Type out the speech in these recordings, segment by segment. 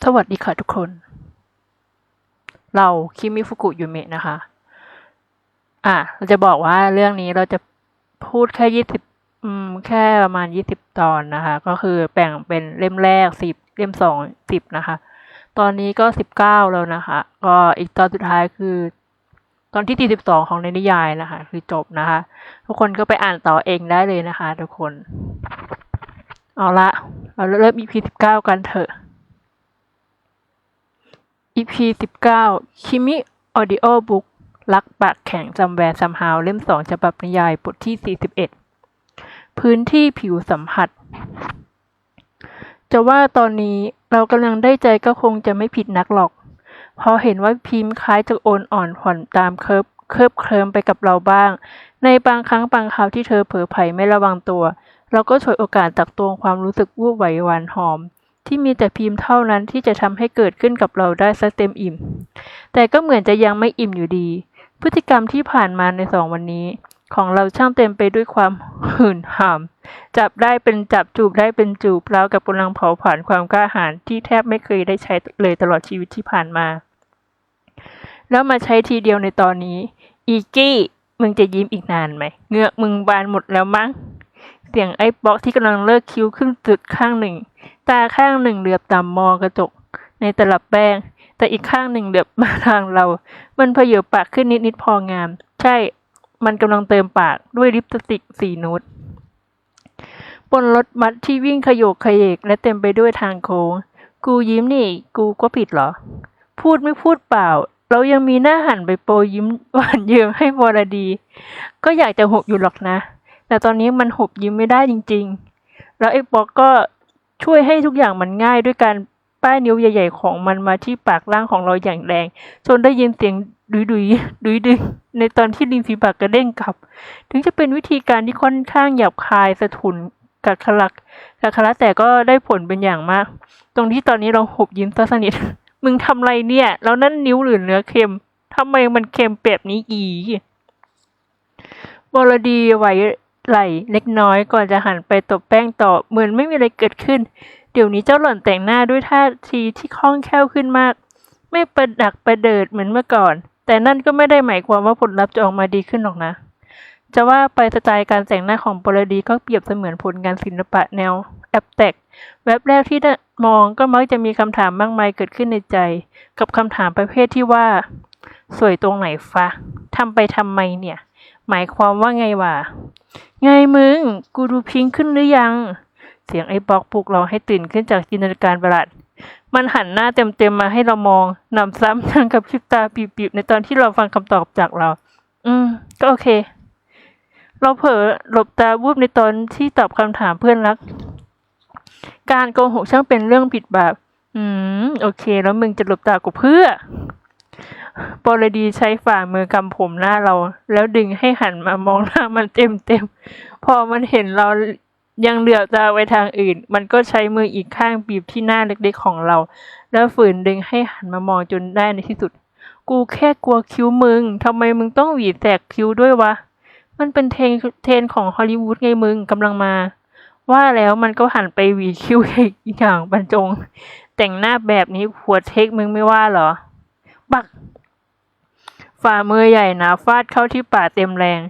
สวัสดีค่ะทุกคน เราคิมิฟุกุยูเมะนะคะ อะเราจะบอกว่าเรื่องนี้เราจะพูดแค่ยี่สิบอืม แค่ประมาณยี่สิบตอนนะคะ ก็คือแบ่งเป็นเล่มแรกสิบเล่มสองสิบนะคะ ตอนนี้ก็สิบเก้าแล้วนะคะ ก็อีกตอนสุดท้ายคือ ตอนที่สี่สิบสองของในนิยายนะคะ คือจบนะคะ ทุกคนก็ไปอ่านต่อเองได้เลยนะคะ ทุกคน เอาละ เราเริ่ม EP สิบเก้ากันเถอะ EP สิบเก้าคิมิ ออดิโอบุ๊กรักปากแข็งจำแวร์ซัมฮาว เล่มสองฉบับนิยาย บทที่สี่สิบเอ็ดพื้นที่ผิวสัมผัส จะว่าตอนนี้เรากำลังได้ใจก็คงจะไม่ผิดนักหรอกพราะเห็นว่าพิมพ์คล้ายจะโอนอ่อนผ่อนตามเคิร์ฟเคิบเคลิมไปกับเราบ้าง ในบางครั้งบางคราวที่เธอเผลอไผลไม่ระวังตัว เราก็ฉวยโอกาสตักตวงความรู้สึกวูบไหวหวานหอม ที่มีแต่พิมพ์เท่านั้นที่จะทำให้เกิดขึ้นกับเราได้ซะเต็มอิ่ม แต่ก็เหมือนจะยังไม่อิ่มอยู่ดี พฤติกรรมที่ผ่านมาในสองวันนี้ ของเราช่างเต็มไปด้วยความหื่นหามจับได้เป็นจับจูบได้เป็นจูบราวกับกำลังเผาผลาญความกล้าหาญที่แทบไม่เคยได้ใช้เลยตลอดชีวิตที่ผ่านมา แล้วมาใช้ทีเดียวในตอนนี้ อีกี้มึงจะยิ้มอีกนานไหมเหงือกมึงบานหมดแล้วมั้งเสียงไอ้บ็อกที่กำลังเลิกคิ้วขึ้นจุดข้างหนึ่ง ตาข้างหนึ่งเหลือบตามมองกระจก ในตลับแป้ง แต่อีกข้างหนึ่งเหลือบมาทางเรา มันเพเยอปากขึ้นนิดๆพองาม ใช่ มันกำลังเติมปากด้วยลิปสติกสีนูดบนรถบัสที่วิ่งขยโยกขยเยกและเต็มไปด้วยทางโค้ง กูยิ้มนี่ กูก็ผิดเหรอ พูดไม่พูดเปล่า เรายังมีหน้าหันไปโปรยยิ้มหวานเยิ้มให้วรดี ก็อยากจะหบอยู่หรอกนะ แต่ตอนนี้มันหบยิ้มไม่ได้จริง ๆ แล้วไอ้ป๊อกก็ ช่วยให้ทุกอย่างมันง่ายด้วยการป้ายนิ้วใหญ่ ๆ ของมันมาที่ปากล่างของเราอย่างแรง จนได้ยินเสียงดุยดุยดุยดึงในตอนที่ริมฝีปากกระเด้งกลับ ถึงจะเป็นวิธีการที่ค่อนข้างหยาบคายสะทุนกักขลักกักขละแต่ก็ได้ผลเป็นอย่างมาก ตรงที่ตอนนี้เราหบยิ้มซะสนิท มึงทำไรเนี่ย แล้วนั่นนิ้วหรือเนื้อเค็มทำไมมันเค็มแบบนี้อีวรดีไหว ไหลเล็กน้อยก่อนจะหันไปตบแป้งต่อเหมือนไม่มีอะไรเกิดขึ้น เดี๋ยวนี้เจ้าหล่อนแต่งหน้าด้วยท่าทีที่คล่องแคล่วขึ้นมาก ไม่ประดักประเดิดเหมือนเมื่อก่อน แต่นั่นก็ไม่ได้หมายความว่าผลลัพธ์จะออกมาดีขึ้นหรอกนะ จะว่าไปสไตล์การแต่งหน้าของปรดีก็เปรียบเสมือนผลงานศิลปะแนวแอบแตกแวบแรกที่ได้มองก็มักจะมีคำถามมากมายเกิดขึ้นในใจ กับคำถามประเภทที่ว่า สวยตรงไหนฟะทำไปทำไมเนี่ย หมายความว่าไงวะ ไงมึง กูดูพิงขึ้นหรือยัง เสียงไอ้บอกปลุกเราให้ตื่นขึ้นจากจินตนาการประหลาด มันหันหน้าเต็มๆมาให้เรามองนำซ้ำยังกับพริบตาปีบๆในตอนที่เราฟังคำตอบจากเรา อืม ก็โอเค เราเผลอหลบตาวูบในตอนที่ตอบคำถามเพื่อนรัก การโกหกช่างเป็นเรื่องผิดบาป อืม โอเค แล้วมึงจะหลบตากูเพื่อ ปรดีใช้ฝ่ามือกำผมหน้าเรา แล้วดึงให้หันมามองหน้ามันเต็มเต็มๆพอมันเห็นเรายังเหลือบตาไปทางอื่น มันก็ใช้มืออีกข้างบีบที่หน้าเล็กๆของเรา แล้วฝืนดึงให้หันมามองจนได้ในที่สุด กูแค่กลัวคิ้วมึงทำไมมึงต้องหวีแตกคิ้วด้วยวะ มันเป็นเทรนเทรนของฮอลลีวูดไงมึงกำลังมา ว่าแล้วมันก็หันไปหวีคิ้วอีกอย่างบรรจง แต่งหน้าแบบนี้หัวเทคมึงไม่ว่าเหรอ บัก ฝ่ามือใหญ่หนาฟาดเข้าที่ป่าเต็มแรง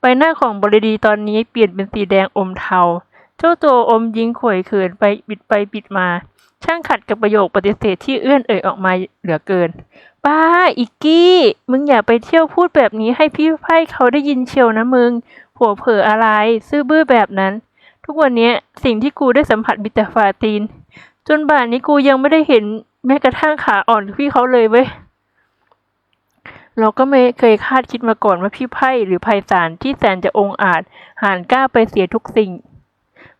ใบหน้าของบริดีตอนนี้เปลี่ยนเป็นสีแดงอมเทา เจ้าตัวอมยิ้งข่วยเขินไปบิดไปบิดมา ช่างขัดกับประโยคปฏิเสธที่เอื้อนเอ่ยออกมาเหลือเกิน ป้าอิกกี้ มึงอย่าไปเที่ยวพูดแบบนี้ให้พี่ไพ่เขาได้ยินเชียวนะมึงหัวเผลออะไร ซื่อบื้อแบบนั้น ทุกวันเนี้ยสิ่งที่กูได้สัมผัสมีแต่ฟาตีน จนบ่านนี้กูยังไม่ได้เห็นแม้กระทั่งขาอ่อนพี่เขาเลยเว้ย เราก็ไม่เคยคาดคิดมาก่อนว่าพี่ไพ่หรือไพศาลที่แสนจะองอาจหานกล้าไปเสียทุกสิ่ง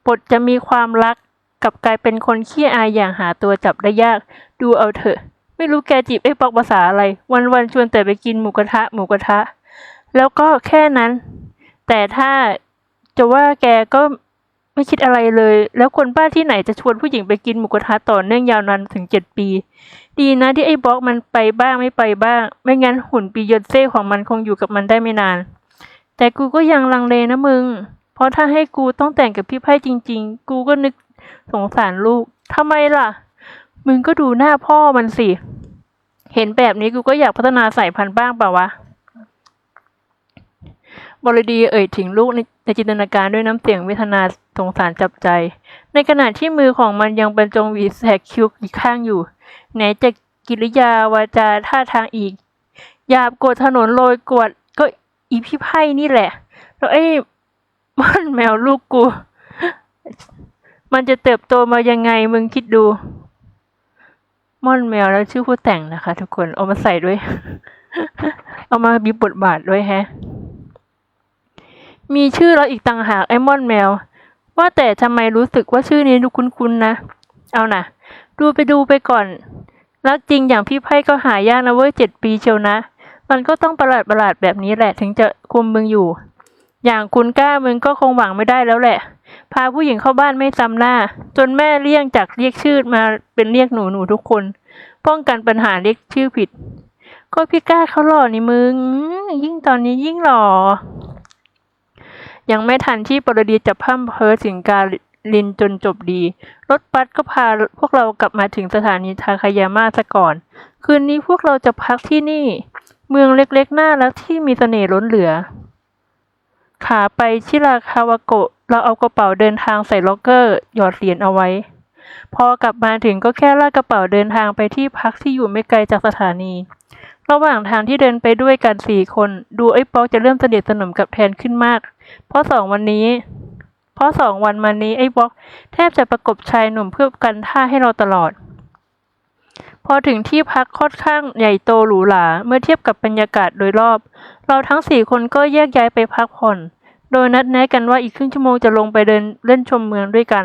บทจะมีความรักกับกลายเป็นคนขี้อายอย่างหาตัวจับได้ยาก ดูเอาเถอะ ไม่รู้แกจีบไอ้ปอกภาษาอะไร วันๆชวนแต่ไปกินหมูกระทะหมูกระทะ แล้วก็แค่นั้น แต่ถ้าจะว่าแกก็ ไม่คิดอะไรเลย แล้วคนบ้าที่ไหนจะชวนผู้หญิงไปกินหมูกระทะต่อเนื่องยาวนานถึงเจ็ดปี ดีนะที่ไอ้บล็อกมันไปบ้างไม่ไปบ้าง ไม่งั้นหุ่นปียอนเซ่ของมันคงอยู่กับมันได้ไม่นาน แต่กูก็ยังลังเลนะมึง เพราะถ้าให้กูต้องแต่งกับพี่ไพ่จริง ๆ กูก็นึกสงสารลูกทำไมล่ะ มึงก็ดูหน้าพ่อมันสิ เห็นแบบนี้กูก็อยากพัฒนาสายพันธุ์บ้างเปล่าวะบริดีเอ่ยถึงลูกใน ในจินตนาการด้วยน้ำเสียงเวทนาสงสารจับใจ ในขณะที่มือของมันยังบรรจงหวีแสกคิ้วอีกข้างอยู่ ไหนจะกิริยาวาจาท่าทางอีกหยาบกดถนนโรยกวดก็อีพี่ไพ่นี่แหละ แล้วไอ้มันแมวลูกกู มันจะเติบโตมายังไงมึงคิดดู ม่อนแมวแล้วชื่อผู้แต่งนะคะ ทุกคนเอามาใส่ด้วย เอามามีบทบาทด้วยแฮะ มีชื่อแล้วอีกต่างหากไอ้ม่อนแมว ว่าแต่ทำไมรู้สึกว่าชื่อนี้ดูคุ้นๆนะ เอานะดูไปดูไปก่อน รักจริงอย่างพี่ไพ่ก็หายากนะเว้ยเจ็ดปีเชียวนะ มันก็ต้องประหลาดประหลาดแบบนี้แหละถึงจะคุมมึงอยู่ อย่างคุณกล้ามึงก็คงหวังไม่ได้แล้วแหละ พาผู้หญิงเข้าบ้านไม่ซ้ำหน้า จนแม่เลี่ยงจากเรียกชื่อมาเป็นเรียกหนูหนูทุกคน ป้องกันปัญหาเรียกชื่อผิด ก็พี่กล้าเขาหล่อนี่มึง ยิ่งตอนนี้ยิ่งหล่อ ยังไม่ทันที่ปรดีจะพร่ำเพ้อถึงการลินจนจบดี รถบัสก็พาพวกเรากลับมาถึงสถานีทาคายาม่าซะก่อน คืนนี้พวกเราจะพักที่นี่ เมืองเล็กๆ น่ารักที่มีเสน่ห์ล้นเหลือ ขาไปชิราคาวาโกะ เราเอากระเป๋าเดินทางใส่ล็อกเกอร์ หยอดเหรียญเอาไว้ พอกลับมาถึงก็แค่ลากกระเป๋าเดินทางไปที่พักที่อยู่ไม่ไกลจากสถานี ระหว่างทางที่เดินไปด้วยกันสี่คน ดูไอ้ป๊อกจะเริ่มสนิทสนมกับแทนขึ้นมาก เพราะสองวันนี้ เพราะสองวันมานี้ไอ้บ็อก แทบจะประกบชายหนุ่มเพื่อกันท่าให้เราตลอด พอถึงที่พักค่อนข้างใหญ่โตหรูหราเมื่อเทียบกับบรรยากาศโดยรอบ เราทั้งสี่คนก็แยกย้ายไปพักผ่อน โดยนัดแนะกันว่าอีกครึ่งชั่วโมงจะลงไปเดินเล่นชมเมืองด้วยกัน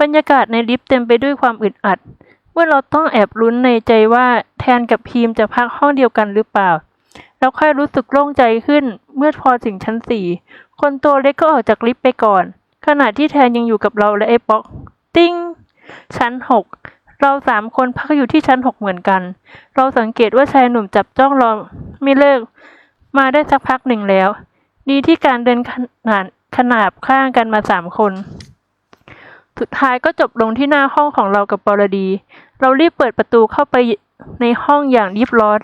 บรรยากาศในลิฟต์เต็มไปด้วยความอึดอัด เมื่อเราต้องแอบลุ้นในใจว่าแทนกับพีมจะพักห้องเดียวกันหรือเปล่า แล้วค่อยรู้สึกโล่งใจขึ้นเมื่อพอถึงชั้นสี่คนตัวเล็กก็ออกจากลิฟต์ไปก่อน ขณะที่แทนยังอยู่กับเราและไอ้ป๊อก ติ้ง ชั้นหกเราสามคนพักอยู่ที่ชั้นหกเหมือนกัน เราสังเกตว่าชายหนุ่มจับจ้องเราไม่เลิก มาได้สักพักหนึ่งแล้ว ดีที่การเดินขนาดขนาบข้างกันมาสามคน สุดท้ายก็จบลงที่หน้าห้องของเรากับปรดี เรารีบเปิดประตูเข้าไปในห้องอย่างรีบร้อน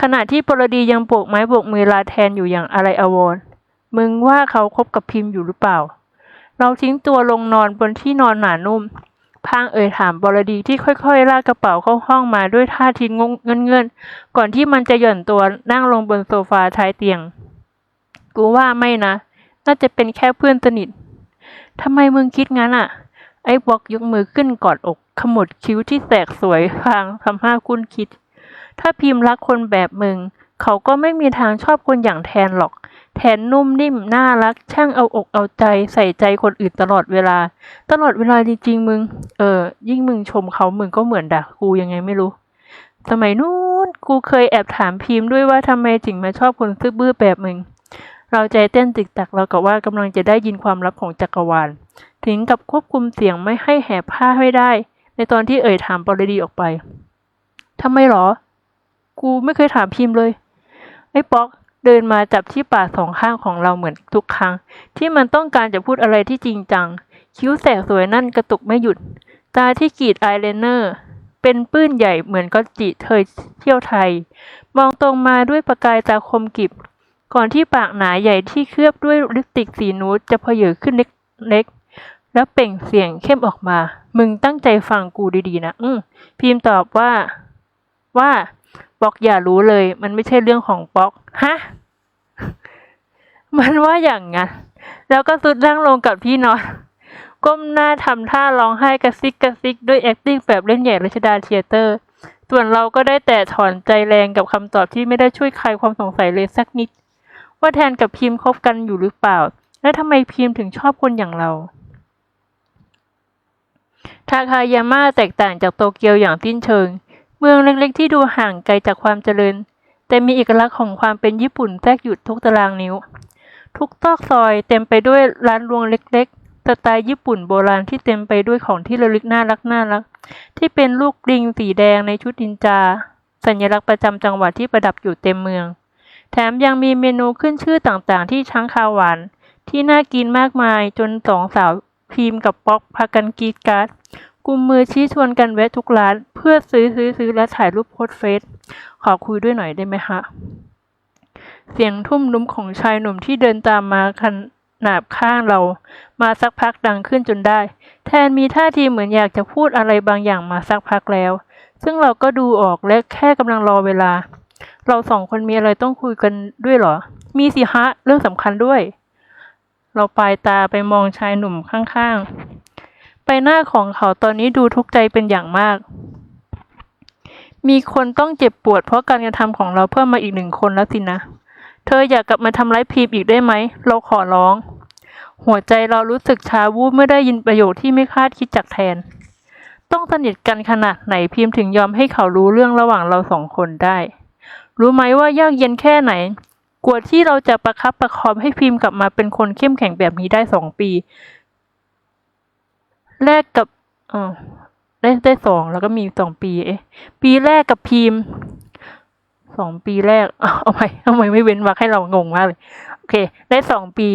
ขณะที่ปรดียังโบกไม้โบกมือลาแทนอยู่อย่างอะไรอาวรมึงว่าเขาคบกับพิมพ์อยู่หรือเปล่า เราทิ้งตัวลงนอนบนที่นอนหนานุ่ม พางเอ่ยถามบรดีที่ค่อยๆ ลากกระเป๋าเข้าห้องมาด้วยท่าทีงงเงินๆ ก่อนที่มันจะหย่อนตัวนั่งลงบนโซฟาท้ายเตียง กูว่าไม่นะ น่าจะเป็นแค่เพื่อนสนิท ทำไมมึงคิดงั้นอะ ไอ้บอกยกมือขึ้นกอดอก ขมวดคิ้วที่แสกสวยพางทำให้คุณคิด ถ้าพิมพ์รักคนแบบมึง เขาก็ไม่มีทางชอบคนอย่างแทนหรอก แทนนุ่มนิ่มน่ารัก ช่างเอาอกเอาใจ ใส่ใจคนอื่นตลอดเวลา ตลอดเวลาจริงๆมึง เออ ยิ่งมึงชมเขามึงก็เหมือนด่ากูยังไงไม่รู้ สมัยนู้นกูเคยแอบถามพิมพ์ด้วยว่าทำไมถึงมาชอบคนซื่อบื้อแบบมึง เราใจเต้นตึกตักเรากับว่ากำลังจะได้ยินความลับของจักรวาล ถึงกับควบคุมเสียงไม่ให้แหบผ้าให้ได้ ในตอนที่เอ่ยถามปรดีออกไปทำไมหรอ กูไม่เคยถามพิมพ์เลย ไอ้ป๊อกเดินมาจับที่ปากสองข้างของเราเหมือนทุกครั้ง ที่มันต้องการจะพูดอะไรที่จริงจัง คิ้วแสกสวยนั่นกระตุกไม่หยุด ตาที่กรีดอายไลเนอร์ เป็นปื้นใหญ่เหมือนก็จิเธยเที่ยวไทย มองตรงมาด้วยประกายตาคมกิบ ก่อนที่ปากหนาใหญ่ที่เคลือบด้วยลิปสติกสีนูดจะเพเยอขึ้นเล็กๆแล้วเปล่งเสียงเข้มออกมา มึงตั้งใจฟังกูดีๆนะ อืมพิมพ์ตอบว่า ว่าป๊อกอย่ารู้เลย มันไม่ใช่เรื่องของป๊อก ฮะ มันว่าอย่างงั้น แล้วก็สุดนั่งลงกับที่นอน ก้มหน้าทำท่าร้องไห้กระซิกกระซิกด้วย acting แบบเล่นใหญ่รัชดาเทเตอร์ ส่วนเราก็ได้แต่ถอนใจแรงกับคำตอบที่ไม่ได้ช่วยคลายความสงสัยเลยสักนิด ว่าแทนกับพิมพ์คบกันอยู่หรือเปล่า และทำไมพิมพ์ถึงชอบคนอย่างเราทาคายาม่าแตกต่างจากโตเกียวอย่างสิ้นเชิง เมืองเล็กๆที่ดูห่างไกลจากความเจริญ แต่มีเอกลักษณ์ของความเป็นญี่ปุ่นแทรกอยู่ทุกตารางนิ้ว ทุกตอกซอยเต็มไปด้วยร้านรวงเล็กๆสไตล์ญี่ปุ่นโบราณที่เต็มไปด้วยของที่ระลึกน่ารักน่ารัก ที่เป็นลูกลิงสีแดงในชุดนินจา สัญลักษณ์ประจำจังหวัดที่ประดับอยู่เต็มเมือง แถมยังมีเมนูขึ้นชื่อต่างๆ ที่ช้างคาวหวานที่น่ากินมากมายจนสองสาวพิมพ์กับป๊อกพากันกรีดกราร์ดกุมมือชี้ชวนกันแวะทุกร้าน เพื่อซื้อซื้อซื้อและถ่ายรูปโพสเฟซขอคุยด้วยหน่อยได้ไหมฮะเสียงทุ่มนุ่มของชายหนุ่มที่เดินตามมาขนาบข้างเรา มาสักพักดังขึ้นจนได้ แทนมีท่าทีเหมือนอยากจะพูดอะไรบางอย่างมาสักพักแล้ว ซึ่งเราก็ดูออกและแค่กำลังรอเวลา เราสองคนมีอะไรต้องคุยกันด้วยเหรอ มีสิฮะ เรื่องสำคัญด้วย เราปลายตาไปมองชายหนุ่มข้างๆ ใบหน้าของเขาตอนนี้ดูทุกข์ใจเป็นอย่างมาก มีคนต้องเจ็บปวดเพราะการกระทำของเราเพิ่มมาอีกหนึ่งคนแล้วสินะ เธออยากกลับมาทำร้ายพีมอีกได้ไหม เราขอร้อง หัวใจเรารู้สึกชาวูบเมื่อได้ยินประโยคที่ไม่คาดคิดจากแทน ต้องสนิทกันขนาดไหนพิมพ์ถึงยอมให้เขารู้เรื่องระหว่างเราสองคนได้ รู้ไหมว่ายากเย็นแค่ไหน กว่าที่เราจะประคับประคองให้พิมพ์กลับมาเป็นคนเข้มแข็งแบบนี้ได้สองปี แรกกับอ๋อได้ได้สองแล้วก็มีสองปี เอ๊ะ ปีแรกกับพิมพ์สองปีแรกเอาเอาไปทำไมไม่เว้นวรรคให้เรางงมากเลย โอเค ได้สองปี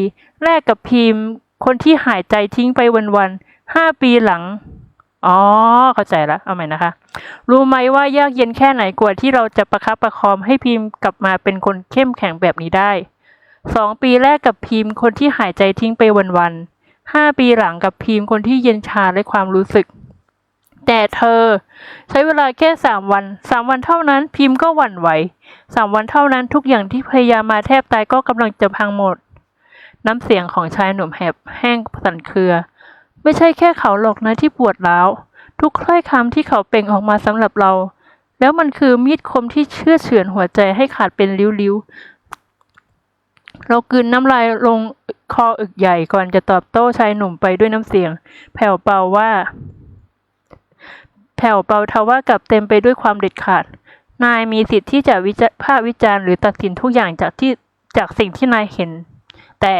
แรกกับพิมพ์ คนที่หายใจทิ้งไปวันๆห้าปีหลัง อ๋อ เข้าใจละเอาใหม่นะคะ รู้ไหมว่ายากเย็นแค่ไหนกว่าที่เราจะประคับประคองให้พิมพ์กลับมาเป็นคนเข้มแข็งแบบนี้ได้สองปีแรกกับพิมพ์คนที่หายใจทิ้งไปวันๆห้าปีหลังกับพิมพ์คนที่เย็นชาและความรู้สึก แต่เธอ ใช้เวลาแค่สามวันสามวันเท่านั้นพิมพ์ก็หวั่นไหวสามวันเท่านั้นทุกอย่างที่พยายามมาแทบตายก็กำลังจะพังหมด น้ำเสียงของชายหนุ่มแหบแห้งสั่นเครือ ไม่ใช่แค่เขาหรอกนะที่ปวดร้าว ทุกถ้อยคำที่เขาเปล่งออกมาสำหรับเรา แล้วมันคือมีดคมที่เชื่อเฉือนหัวใจให้ขาดเป็นริ้วๆ เรากืนน้ำลายลงคออึกใหญ่ก่อนจะตอบโต้ชายหนุ่มไปด้วยน้ำเสียง แผ่วเบาว่า แผ่วเบาทว่ากับเต็มไปด้วยความเด็ดขาด นายมีสิทธิ์ที่จะวิจารภาวิจารณ์หรือตัดสินทุกอย่างจากที่จากสิ่งที่นายเห็น แต่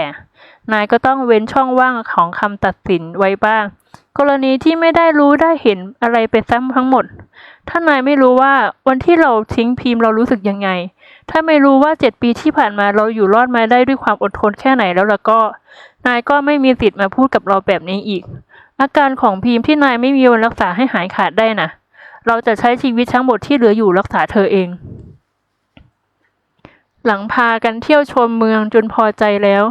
นายก็ต้องเว้นช่องว่างของคำตัดสินไว้บ้าง กรณีที่ไม่ได้รู้ได้เห็นอะไรไปซ้ำทั้งหมด ถ้านายไม่รู้ว่าวันที่เราทิ้งพิมพ์เรารู้สึกยังไง ถ้าไม่รู้ว่าเจ็ดปีที่ผ่านมาเราอยู่รอดมาได้ด้วยความอดทนแค่ไหนแล้วล่ะก็ นายก็ไม่มีสิทธิ์มาพูดกับเราแบบนี้อีก อาการของพิมพ์ที่นายไม่มีวันรักษาให้หายขาดได้นะเราจะใช้ชีวิตทั้งหมดที่เหลืออยู่รักษาเธอเอง หลังพากันเที่ยวชมเมืองจนพอใจแล้ว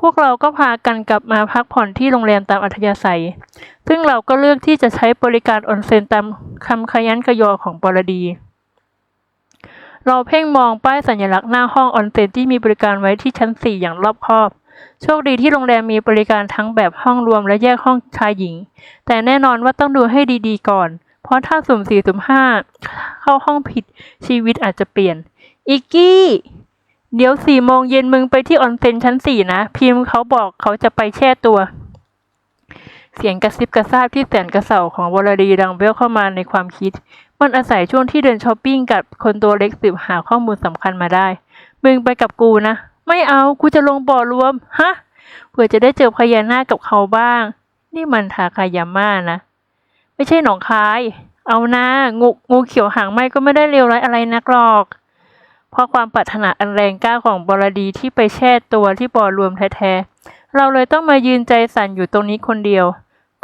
พวกเราก็พากันกลับมาพักผ่อนที่โรงแรมตามอัธยาศัย ซึ่งเราก็เลือกที่จะใช้บริการออนเซ็นตามคำขยันกยอของปรดี เราเพ่งมองป้ายสัญลักษณ์หน้าห้องออนเซ็นที่มีบริการไว้ที่ชั้น 4 อย่างรอบคอบ โชคดีที่โรงแรมมีบริการทั้งแบบห้องรวมและแยกห้องชายหญิง แต่แน่นอนว่าต้องดูให้ดีๆก่อน เพราะถ้าสุ่มสี่สุ่มห้าเข้าห้องผิดชีวิตอาจจะเปลี่ยน อิกกี้ เดี๋ยวสี่โมงเย็นมึงไปที่ออนเซ็นชั้นสี่นะ พิมพ์เขาบอกเขาจะไปแช่ตัว เสียงกระซิบกระซาบที่แสนกระเสาของวรดีดังเบี้ยวเข้ามาในความคิด มันอาศัยช่วงที่เดินช้อปปิ้งกับคนตัวเล็กสืบหาข้อมูลสำคัญมาได้ มึงไปกับกูนะ ไม่เอากูจะลงบ่อรวม ฮะเผื่อจะได้เจอพญานาคกับเขาบ้าง นี่มันทาคายาม่านะ ไม่ใช่หนองคาย เอานะงูงูเขียวหางไหมก็ไม่ได้เลวร้ายอะไรนักหรอก เพราะความปรารถนาอันแรงกล้าของบรดีที่ไปแช่ตัวที่บ่อรวมแท้ๆ เราเลยต้องมายืนใจสั่นอยู่ตรงนี้คนเดียว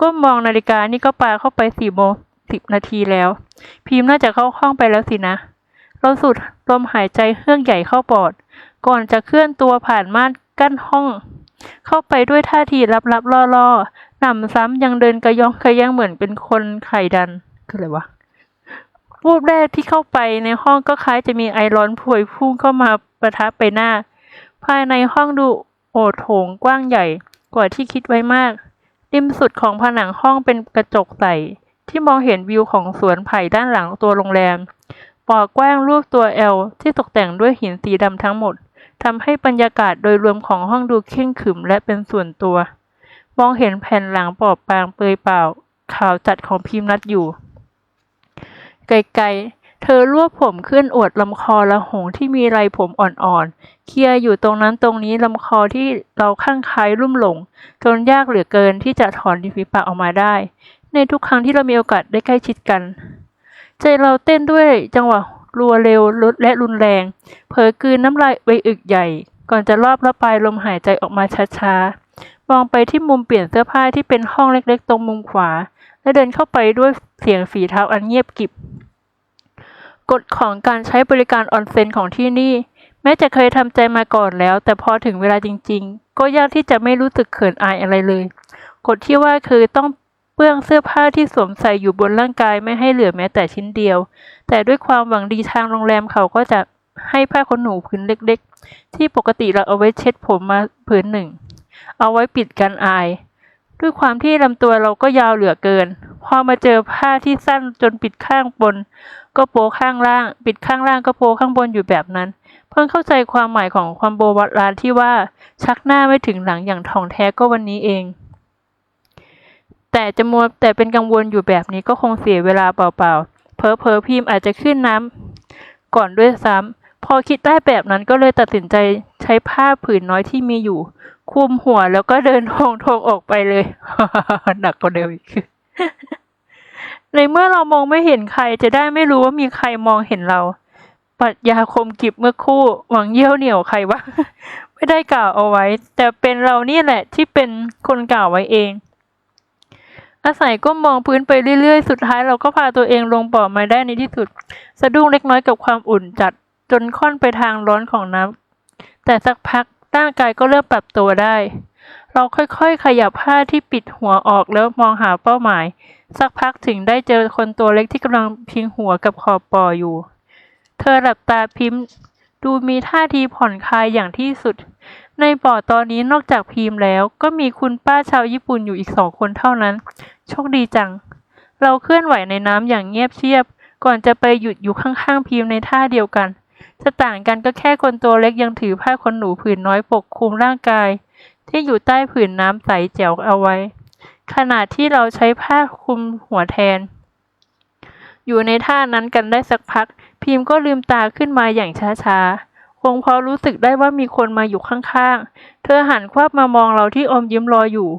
ก็มองนาฬิกานี่ก็ปาเข้าไปสี่โมงสิบนาทีแล้ว พิมพ์น่าจะเข้าห้องไปแล้วสินะ เราสูดลมหายใจเฮือกใหญ่เข้าปอด ก่อนจะเคลื่อนตัวผ่านม่านกั้นห้อง เข้าไปด้วยท่าทีลับๆล่อๆหนำซ้ำยังเดินกระยองกระแยงเหมือนเป็นคนไข่ดันคืออะไรวะ วูบแรกที่เข้าไปในห้องก็คล้ายจะมีไอร้อนพวยพุ่งเข้ามาประทับไปหน้า ภายในห้องดูโอดโถงกว้างใหญ่กว่าที่คิดไว้มาก ริมสุดของผนังห้องเป็นกระจกใสที่มองเห็นวิวของสวนไผ่ด้านหลังตัวโรงแรม ปอกกว้างรูปตัวแอลที่ตกแต่งด้วยหินสีดำทั้งหมดทำให้บรรยากาศโดยรวมของห้องดูเข่งขึมและเป็นส่วนตัว มองเห็นแผ่นหลังปอบปางเปลือยเปล่าขาวจัดของพิมพ์นัดอยู่ ไกลๆ เธอรวบผมขึ้นอวดลำคอละหงที่มีไรผมอ่อนๆ เคลียอยู่ตรงนั้นตรงนี้ลำคอที่เราข้างคล้ายรุ่มหลง จนยากเหลือเกินที่จะถอนริมฝีปากออกมาได้ ในทุกครั้งที่เรามีโอกาสได้ใกล้ชิดกัน ใจเราเต้นด้วยจังหวะรัวเร็วรุดและรุนแรง เผลอกืนน้ำลายไปอึกใหญ่ ก่อนจะรอบละปลายลมหายใจออกมาช้าๆ มองไปที่มุมเปลี่ยนเสื้อผ้าที่เป็นห้องเล็กๆ ตรงมุมขวา และเดินเข้าไปด้วยเสียงฝีเท้าอันเงียบกริบ กฎของการใช้บริการออนเซ็นของที่นี่ แม้จะเคยทำใจมาก่อนแล้ว แต่พอถึงเวลาจริง ๆ ก็ยากที่จะไม่รู้สึกเขินอายอะไรเลย กฎที่ว่าคือต้องเปื้องเสื้อผ้าที่สวมใส่อยู่บนร่างกายไม่ให้เหลือแม้แต่ชิ้นเดียว แต่ด้วยความหวังดีทางโรงแรมเขาก็จะให้ผ้าขนหนูผืนเล็ก ๆ ที่ปกติเราเอาไว้เช็ดผมมาผืนหนึ่ง เอาไว้ปิดกันอาย ด้วยความที่ลำตัวเราก็ยาวเหลือเกิน พอมาเจอผ้าที่สั้นจนปิดข้างบน ก็โปข้างล่าง ปิดข้างล่างก็โปข้างบนอยู่แบบนั้น เพิ่งเข้าใจความหมายของความโบราณที่ว่า ชักหน้าไม่ถึงหลังอย่างทองแท้ก็วันนี้เอง แต่จะมัวแต่เป็นกังวลอยู่แบบนี้ก็คงเสียเวลาเปล่าๆเพอเพอๆพิมพ์อาจจะขึ้นน้ำก่อนด้วยซ้ำพอคิดได้แบบนั้นก็เลยตัดสินใจใช้ผ้าผืนน้อยที่มีอยู่ คุมหัวแล้วก็เดินทงทงออกไปเลยหนักกว่าเดิมอีก ในเมื่อเรามองไม่เห็นใครจะได้ไม่รู้ว่ามีใครมองเห็นเราปรัชญาคมกิบเมื่อคู่หวังเยี่ยวเหนี่ยวใครวะ ไม่ได้กล่าวเอาไว้ แต่เป็นเรานี่แหละที่เป็นคนกล่าวไว้เอง อาศัยก้มมองพื้นไปเรื่อยๆ สุดท้ายเราก็พาตัวเองลงบ่อมาได้ในที่สุด สะดุ้งเล็กน้อยกับความอุ่นจัดจนค่อนไปทางร้อนของน้ำแต่สักพักร่างกายก็เริ่มปรับตัวได้ เราค่อยๆ ขยับผ้าที่ปิดหัวออกแล้วมองหาเป้าหมาย สักพักถึงได้เจอคนตัวเล็กที่กำลังพิงหัวกับขอบบ่ออยู่ เธอหลับตาพิมพ์ ดูมีท่าทีผ่อนคลายอย่างที่สุด ในบ่อตอนนี้นอกจากพิมพ์แล้ว ก็มีคุณป้าชาวญี่ปุ่นอยู่อีกสองคนเท่านั้น โชคดีจัง เราเคลื่อนไหวในน้ำอย่างเงียบเชียบ ก่อนจะไปหยุดอยู่ข้างๆพิมพ์ในท่าเดียวกันจะต่างกันก็แค่คนตัวเล็กยังถือผ้าขนหนูผืนน้อยปกคลุมร่างกาย ที่อยู่ใต้ผืนน้ำใสแจ๋วเอาไว้ ขณะที่เราใช้ผ้าคลุมหัวแทน อยู่ในท่านั้นกันได้สักพัก พิมพ์ก็ลืมตาขึ้นมาอย่างช้าๆ คงเพราะรู้สึกได้ว่ามีคนมาอยู่ข้างๆ เธอหันควับมามองเราที่อมยิ้มรออยู่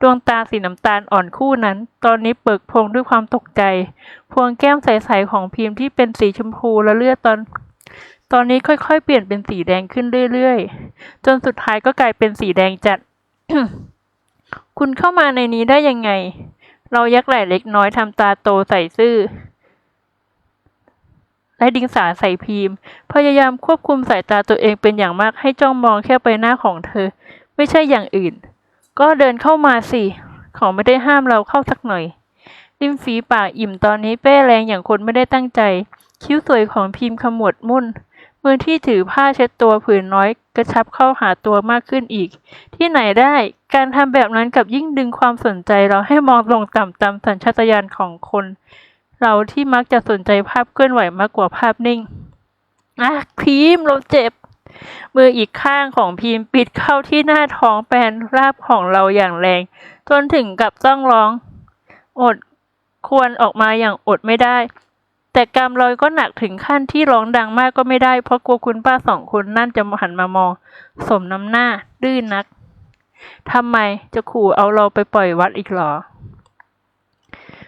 ดวงตาสีน้ำตาลอ่อนคู่นั้น ตอนนี้เปิกพงด้วยความตกใจ พวงแก้มใสๆของพิมพ์ที่เป็นสีชมพูและเลือดตอน ตอนนี้ค่อยๆ เปลี่ยนเป็นสีแดงขึ้นเรื่อยๆ จนสุดท้ายก็กลายเป็นสีแดงจัด คุณเข้ามาในนี้ได้ยังไง เรายักไหล่เล็กน้อยทำตาโตใส่ซื่อ และดิงสาใส่พิมพ์ พยายามควบคุมสายตาตัวเองเป็นอย่างมากให้จ้องมองแค่ใบหน้าของเธอ ไม่ใช่อย่างอื่น ก็เดินเข้ามาสิ เขาไม่ได้ห้ามเราเข้าสักหน่อยริมฝีปากอิ่มตอนนี้เป้แรงอย่างคนไม่ได้ตั้งใจ คิ้วสวยของพิมพ์ขมวดมุ่น มือที่ถือผ้าเช็ดตัวผืนน้อย กระชับเข้าหาตัวมากขึ้นอีก ที่ไหนได้การทำแบบนั้นกับยิ่งดึงความสนใจเราให้มองลงต่ำตามสัญชาตญาณของคน เราที่มักจะสนใจภาพเคลื่อนไหวมากกว่าภาพนิ่งอะพิมเราเจ็บ มืออีกข้างของพิมปิดเข้าที่หน้าท้องแปนราบของเราอย่างแรง จนถึงกับต้องร้อง อดควรออกมาอย่างอดไม่ได้ แต่กรรมลอยก็หนักถึงขั้นที่ร้องดังมากก็ไม่ได้ เพราะกลัวคุณป้าสองคนนั่นจะหันมามอง สมน้ำหน้า ดื้นนักทำไมจะขู่เอาเราไปปล่อยวัดอีกหรอ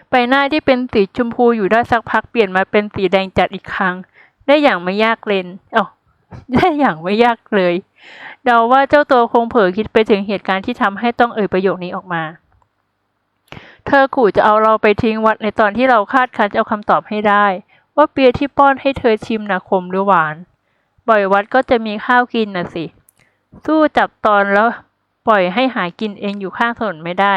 ใบหน้าที่เป็นสีชมพูอยู่ได้สักพักเปลี่ยนมาเป็นสีแดงจัดอีกครั้ง ได้อย่างไม่ยากเล่นอ๋อได้อย่างไม่ยากเลย เดาว่าเจ้าตัวคงเผลอคิดไปถึงเหตุการณ์ที่ทำให้ต้องเอ่ยประโยคนี้ออกมา เธอขู่จะเอาเราไปทิ้งวัดในตอนที่เราคาดคันจะเอาคำตอบให้ได้ ว่าเปียที่ป้อนให้เธอชิมนะขมหรือหวาน บ่อยวัดก็จะมีข้าวกินนะสิ สู้จับตอนแล้วปล่อยให้หากินเองอยู่ข้างถนนไม่ได้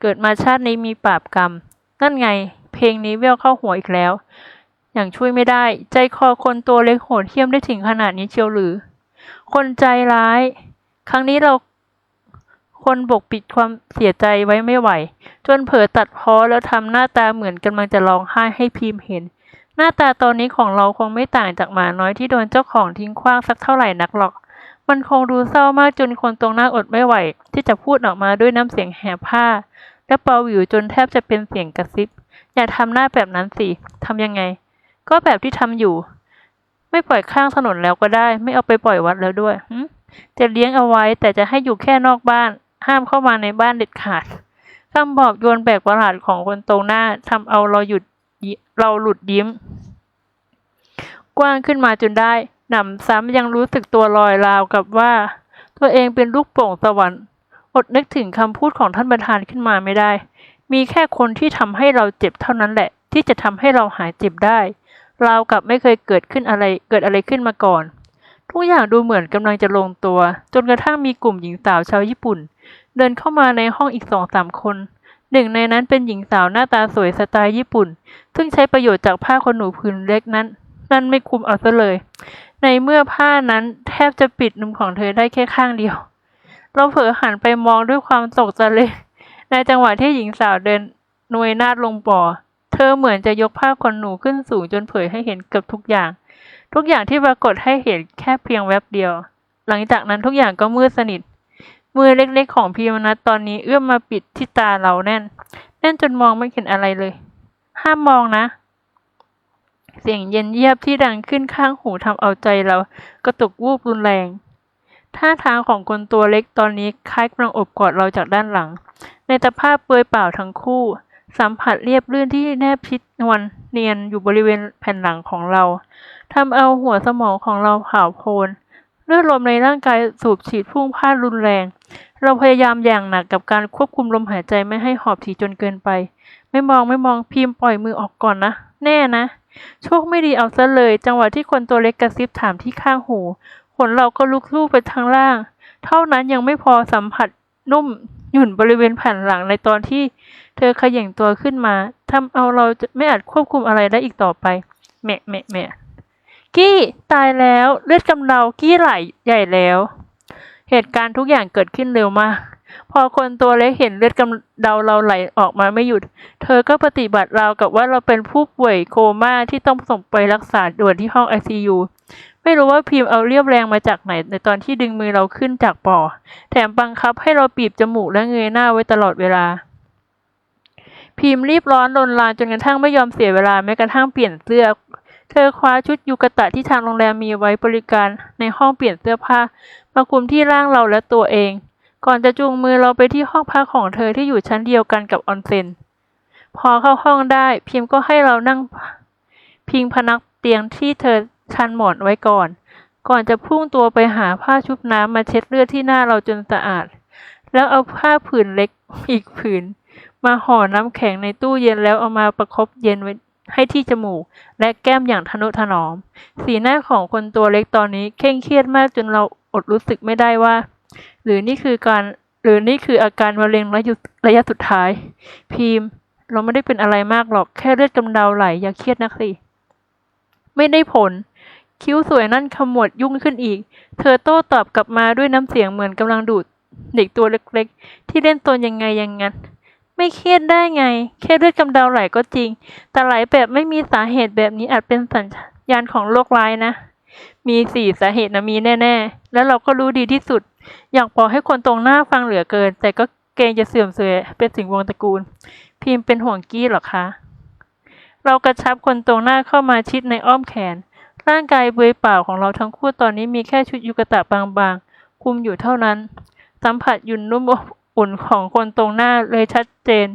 เกิดมาชาตินี้มีบาปกรรม นั่นไง เพลงนี้แววเข้าหัวอีกแล้ว อย่างช่วยไม่ได้ ใจคอคนตัวเล็กโหดเหี้ยมได้ถึงขนาดนี้เชียวหรือ คนใจร้าย ครั้งนี้เรา คนบกปิดความเสียใจไว้ไม่ไหว จนเผลอตัดพ้อแล้วทำหน้าตาเหมือนกำลังจะร้องไห้ให้พิมพ์เห็น หน้าตาตอนนี้ของเราคงไม่ต่างจากหมาน้อยที่โดนเจ้าของทิ้งขว้างสักเท่าไหร่นักหรอก มันคงดูเศร้ามากจนคนตรงหน้าอดไม่ไหว ที่จะพูดออกมาด้วยน้ำเสียงแหบผ้า และเปาหวิวจนแทบจะเป็นเสียงกระซิบ อย่าทำหน้าแบบนั้นสิทำยังไง ก็แบบที่ทำอยู่ ไม่ปล่อยข้างถนนแล้วก็ได้ ไม่เอาไปปล่อยวัดแล้วด้วยจะเลี้ยงเอาไว้แต่จะให้อยู่แค่นอกบ้าน ห้ามเข้ามาในบ้านเด็ดขาดคำบอกโยนแปลกประหลาดของคนตรงหน้าทำเอาเราหยุดเราหลุดยิ้ม กว้างขึ้นมาจนได้หนำซ้ำยังรู้สึกตัวลอยราวกับว่า ตัวเองเป็นลูกโป่งสวรรค์ อดนึกถึงคำพูดของท่านประธานขึ้นมาไม่ได้ มีแค่คนที่ทำให้เราเจ็บเท่านั้นแหละ ที่จะทำให้เราหายเจ็บได้เราวกับไม่เคยเกิดขึ้นอะไรเกิดอะไรขึ้นมาก่อน ทุกอย่างดูเหมือนกำลังจะลงตัว จนกระทั่งมีกลุ่มหญิงสาวชาวญี่ปุ่น เดินเข้ามาในห้องอีกสองสามคน หนึ่งในนั้นเป็นหญิงสาวหน้าตาสวยสไตล์ญี่ปุ่น ซึ่งใช้ประโยชน์จากผ้าขนหนูผืนเล็กนั้น นั่นไม่คุ้มเอาซะเลย ในเมื่อผ้านั้นแทบจะปิดนุ่มของเธอได้แค่ข้างเดียว เราเผลอหันไปมองด้วยความตกใจเลย ในจังหวะที่หญิงสาวเดินนวยนาดลงบ่อ เธอเหมือนจะยกผ้าขนหนูขึ้นสูงจนเผยให้เห็นเกือบทุกอย่าง ทุกอย่างที่ปรากฏให้เห็นแค่เพียงแวบเดียว หลังจากนั้นทุกอย่างก็มืดสนิท มือเล็กๆของพีมนัทตอนนี้เอื้อมมาปิดที่ตาเราแน่น แน่นจนมองไม่เห็นอะไรเลย ห้ามมองนะ เสียงเย็นเยียบที่ดังขึ้นข้างหูทำเอาใจเรากระตุกวูบรุนแรงท่าทางของคนตัวเล็กตอนนี้คล้ายกำลังอบกอดเราจากด้านหลัง ในสภาพเปลือยเปล่าทั้งคู่ สัมผัสเรียบลื่นที่แนบชิดนวลเนียนอยู่บริเวณแผ่นหลังของเราทำเอาหัวสมองของเราเผาโพลนเลือดลมในร่างกายสูบฉีดพุ่งพล่านรุนแรง เราพยายามอย่างหนักกับการควบคุมลมหายใจไม่ให้หอบถี่จนเกินไป ไม่มองไม่มองพิมพ์ปล่อยมือออกก่อนนะ แน่นะ โชคไม่ดีเอาซะเลย จังหวะที่คนตัวเล็กกระซิบถามที่ข้างหูขนเราก็ลุกลู่ไปทางล่าง เท่านั้นยังไม่พอสัมผัสนุ่มหยุ่นบริเวณแผ่นหลังในตอนที่เธอขย่งตัวขึ้นมาทำเอาเราจะไม่อาจควบคุมอะไรได้อีกต่อไปแหมะแหมะแหมะกี้ตายแล้วเลือดกำเดากี้ไหลใหญ่แล้ว เหตุการณ์ทุกอย่างเกิดขึ้นเร็วมาก พอคนตัวเล็กเห็นเลือดกำเดาเราไหลออกมาไม่หยุด เธอก็ปฏิบัติรากับว่าเราเป็นผู้ป่วยโคม่าที่ต้องส่งไปรักษาด่วนที่ห้องไอซียูไม่รู้ว่าพิมพ์เอาเรียบแรงมาจากไหน ในตอนที่ดึงมือเราขึ้นจากป่อ แถมบังคับให้เราบีบจมูกและเงยหน้าไว้ตลอดเวลา พิมพ์รีบร้อนรนลานจนกระทั่งไม่ยอมเสียเวลาแม้กระทั่งเปลี่ยนเสื้อ เธอคว้าชุดยูกะตะที่ทางโรงแรมมีไว้บริการในห้องเปลี่ยนเสื้อผ้า มาคลุมที่ร่างเราและตัวเอง ก่อนจะจูงมือเราไปที่ห้องพักของเธอที่อยู่ชั้นเดียวกันกับออนเซ็น พอเข้าห้องได้พิมพ์ก็ให้เรานั่งพิงพนักเตียงที่เธอชันหมอนไว้ก่อน ก่อนจะพุ่งตัวไปหาผ้าชุบน้ำมาเช็ดเลือดที่หน้าเราจนสะอาด แล้วเอาผ้าผืนเล็กอีกผืน มาห่อน้ำแข็งในตู้เย็นแล้วเอามาประคบเย็นไว้ให้ที่จมูก และแก้มอย่างทนุถนอม สีหน้าของคนตัวเล็กตอนนี้เคร่งเครียดมากจนเรา อดรู้สึกไม่ได้ว่า หรือนี่คือการหรือนี่คืออาการมะเร็งระยะระยะสุดท้ายพีมเราไม่ได้เป็นอะไรมากหรอกแค่เลือดกำเดาไหลอย่าเครียดนักสิไม่ได้ผล คิ้วสวยนั่นขมวดยุ่งขึ้นอีก เธอโต้ตอบกลับมาด้วยน้ำเสียงเหมือนกำลังดูด เด็กตัวเล็กๆ ที่เล่นตนยังไงยังงั้น ไม่เครียดได้ไง แค่เลือดกำเดาไหลก็จริง แต่ไหลแบบไม่มีสาเหตุแบบนี้อาจเป็นสัญญาณของโรคร้ายนะ มีสี่สาเหตุนะมีแน่ ๆ แล้วเราก็รู้ดีที่สุด อยากบอกให้คนตรงหน้าฟังเหลือเกิน แต่ก็เกรงจะเสื่อมเสียเป็นสิ่งวงตระกูล พิมพ์เป็นห่วงกี้หรอคะ เรากระชับคนตรงหน้าเข้ามาชิดในอ้อมแขน ร่างกายเบยเปล่าของเราทั้งคู่ตอนนี้มีแค่ชุดยูกะตะบางๆคุมอยู่เท่านั้น สัมผัสยุ่นนุ่มอบอุ่นของคนตรงหน้าเลยชัดเจน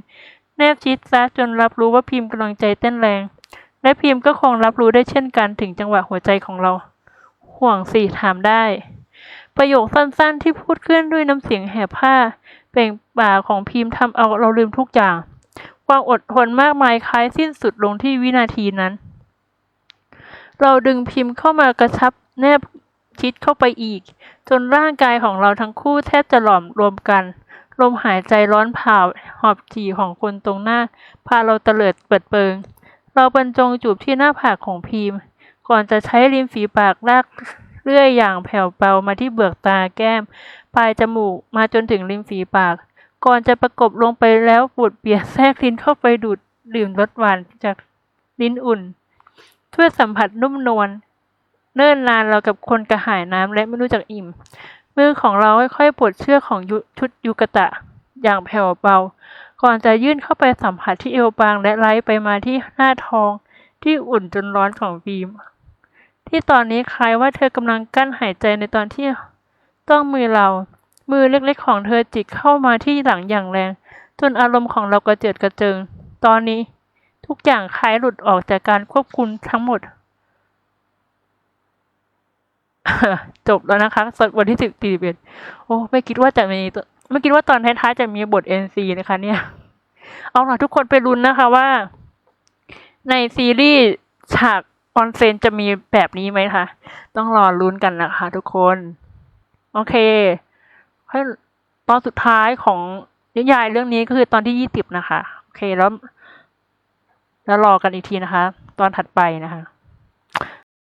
แนบชิดซะจนรับรู้ว่าพิมพ์กำลังใจเต้นแรง และพิมพ์ก็คงรับรู้ได้เช่นกันถึงจังหวะหัวใจของเรา ห่วงสิถามได้ ประโยคสั้นๆที่พูดขึ้นด้วยน้ำเสียงแหบผ้า เปล่งปากของพิมพ์ทำเอาเราลืมทุกอย่าง ความอดทนมากมายคล้ายสิ้นสุดลงที่วินาทีนั้น เราดึงพิมพ์เข้ามากระชับแนบชิดเข้าไปอีก จนร่างกายของเราทั้งคู่แทบจะหลอมรวมกันลมหายใจร้อนเผาหอบถี่ของคนตรงหน้า พาเราเตลิดเปิดเปิง เราบรรจงจูบที่หน้าผากของพิมพ์ ก่อนจะใช้ริมฝีปากลากเลื่อยอย่างแผ่วเบามาที่เบือกตาแก้ม ปลายจมูกมาจนถึงริมฝีปาก ก่อนจะประกบลงไปแล้วปูดเปียกแทรกลิ้นเข้าไปดูดดื่มรสหวานจากลิ้นอุ่นเพื่อสัมผัสนุ่มนวลเนิ่นนานเรากับคนกระหายน้ำและไม่รู้จักอิ่ม มือของเราค่อยๆปลดเชือกของชุดยูกะตะ อย่างแผ่วเบา ก่อนจะยื่นเข้าไปสัมผัสที่เอวบางและไล่ไปมาที่หน้าท้อง ที่อุ่นจนร้อนของบีม ที่ตอนนี้คล้ายว่าเธอกำลังกั้นหายใจในตอนที่ต้องมือเรา มือเล็กๆของเธอจิกเข้ามาที่หลังอย่างแรง จนอารมณ์ของเรากระเจิดกระเจิง ตอนนี้ทุกอย่างคล้ายหลุดออกจากการควบคุมทั้งหมด จบแล้วนะคะสำหรับวันที่สิบสี่เอ็ดโอ้ ไม่คิดว่าจะมีไม่คิดว่าตอนท้ายๆจะมีบท NC นะคะ เนี่ย เอาล่ะทุกคนไปลุ้นนะคะว่า ในซีรีส์ฉาก ออนเซนจะมีแบบนี้ไหมคะ ต้องรอลุ้นกันนะคะทุกคน โอเคให้ตอนสุดท้ายของนิยายเรื่องนี้ก็คือตอนที่ยี่สิบนะคะ โอเคแล้ว แล้วรอกันอีกทีนะคะ ตอนถัดไปนะคะ